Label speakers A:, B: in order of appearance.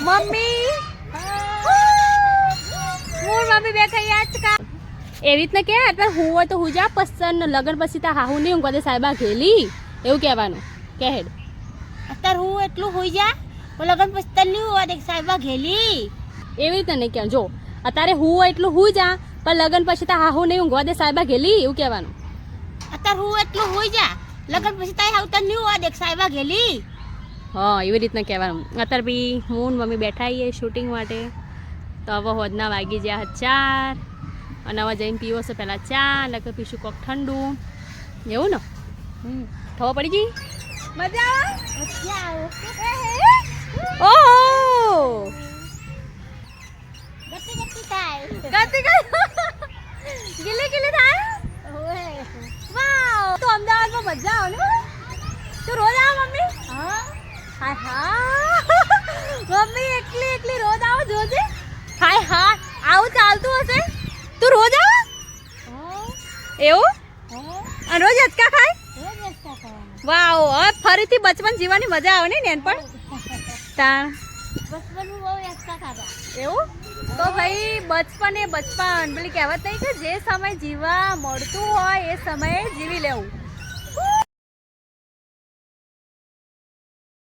A: Mummy! મોર mummy બેઠા યાદ કા? એવી રીતના કે એટલે હું હોય તો હું જા પસંદ લગન પછી તા હાહુ નહીં ઊંઘવા દે સાહેબા ઘેલી. એવું કહેવાનું. કે હેડ.
B: અત્યારે હું એટલું હોઈ જા હું લગન પછી તને નહીં હોવા દે સાહેબા ઘેલી.
A: એવી રીતે નહીં કહેવાનું. જો અત્યારે હું હોય એટલું હું જા પણ લગન પછી તા હાહુ નહીં ઊંઘવા દે સાહેબા ઘેલી. એવું કહેવાનું.
B: અત્યારે હું એટલું હોઈ જા લગન પછી તાઈ હાવ તને નહીં હોવા દે સાહેબા ઘેલી.
A: હા એવી રીતના કહેવાનું. અત્યારે બી હું મમ્મી બેઠા આવીએ શૂટિંગ માટે. તો હવે હોદના વાગી ગયા ચાર. અને હવે જઈને પીવો છે પહેલાં ચા નકર પીશું કોક ઠંડુ. એવું ને? હમ. ખબર પડી ગઈ? મજા
B: આવે?
A: ઓહો!
B: ગતિ ગતિ થાય.
A: ગતી ગઈ ગીલી ગીલી થાય?
B: ઓએ
A: વાવ. તો અમદાવાદમાં મજા આવે ને? તું રોજ આવ મમ્મી?
B: હા
A: હાય હા મમ્મી એકલી એકલી રોજ આવો જોજે હાય હા ચાલતું હશે? તું રોજ આવ? એવું? અને રોજ અચકા ખાય? વાવ હવે ફરીથી બચપન જીવવાની મજા આવે ને નેન પણ? તાણ. એવું? તો ભાઈ બચપન એ બચપન. પેલી કહેવત નહીં કે જે સમય જીવવા મળતું હોય એ સમયે જીવી લેવું.